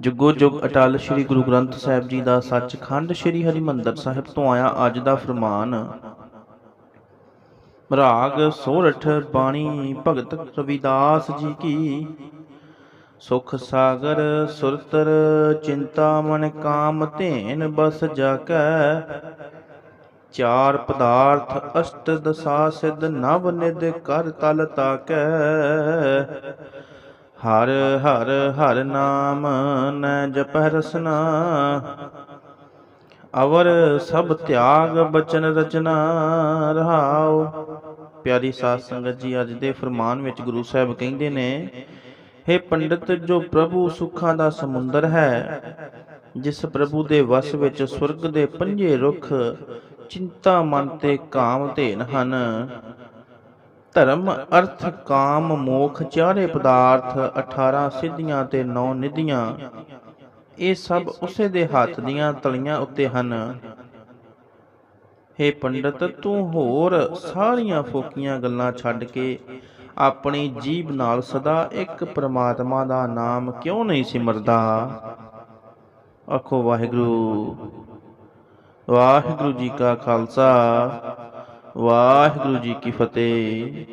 ਜੁਗੋ ਜੁਗ ਅਟਲ ਸ੍ਰੀ ਗੁਰੂ ਗ੍ਰੰਥ ਸਾਹਿਬ ਜੀ ਦਾ ਸੱਚਖੰਡ ਸ੍ਰੀ ਹਰਿਮੰਦਰ ਸਾਹਿਬ ਤੋਂ ਆਇਆ ਅੱਜ ਦਾ ਫਰਮਾਨ। ਰਾਗ ਸੋਰਠ ਬਾਣੀ ਭਗਤ ਰਵਿਦਾਸ ਜੀ ਕੀ। ਸੁਖ ਸਾਗਰ ਸੁਰਤਰ ਚਿੰਤਾ ਮਨ ਕਾਮ ਧੇਨ ਬਸ ਜਾਕੈ। ਚਾਰ ਪਦਾਰਥ ਅਸ਼ਟ ਦਸਾ ਸਿਧ ਨਵ ਨਿਧ ਕਰ ਤਲ ਤਾਕੈ। ਹਰ ਹਰ ਹਰ ਨਾਮ ਨੈ ਜਪੈ ਰਸਨਾ। ਅਵਰ ਸਭ ਤਿਆਗ ਬਚਨ ਰਚਨਾ ਰਹਾਉ। ਪਿਆਰੀ ਸਾਧ ਸੰਗਤ ਜੀ, ਅੱਜ ਦੇ ਫਰਮਾਨ ਵਿੱਚ ਗੁਰੂ ਸਾਹਿਬ ਕਹਿੰਦੇ ਨੇ हे ਪੰਡਿਤ, ਜੋ ਪ੍ਰਭੂ ਸੁੱਖਾਂ ਦਾ ਸਮੁੰਦਰ ਹੈ, ਜਿਸ ਪ੍ਰਭੂ ਦੇ ਵਸ ਵਿੱਚ ਸਵਰਗ ਦੇ ਪੰਜੇ ਰੁੱਖ, ਚਿੰਤਾ ਮਨ ਤੇ ਕਾਮ ਧੇਨ ਹਨ। ਧਰਮ, ਅਰਥ, ਕਾਮ, ਮੋਖ, ਚਾਰੇ ਪਦਾਰਥ 18 ਸਿੱਧੀਆਂ ਤੇ 9 ਨਿਧੀਆਂ। ਇਹ ਸਭ ਉਸੇ ਦੇ ਹੱਥ ਦੀਆਂ ਤਲੀਆਂ ਉੱਤੇ ਹਨ। हे ਪੰਡਤ, ਤੂੰ ਹੋਰ ਸਾਰੀਆਂ ਫੋਕੀਆਂ ਗੱਲਾਂ ਛੱਡ ਕੇ ਆਪਣੀ ਜੀਬ ਨਾਲ ਸਦਾ ਇੱਕ ਪ੍ਰਮਾਤਮਾ ਦਾ ਨਾਮ ਕਿਉਂ ਨਹੀਂ ਸਿਮਰਦਾ? ਆਖੋ ਵਾਹਿਗੁਰੂ। ਵਾਹਿਗੁਰੂ ਜੀ ਕਾ ਖਾਲਸਾ। ਵਾਹਿਗੁਰੂ ਜੀ ਕੀ ਫਤਿਹ।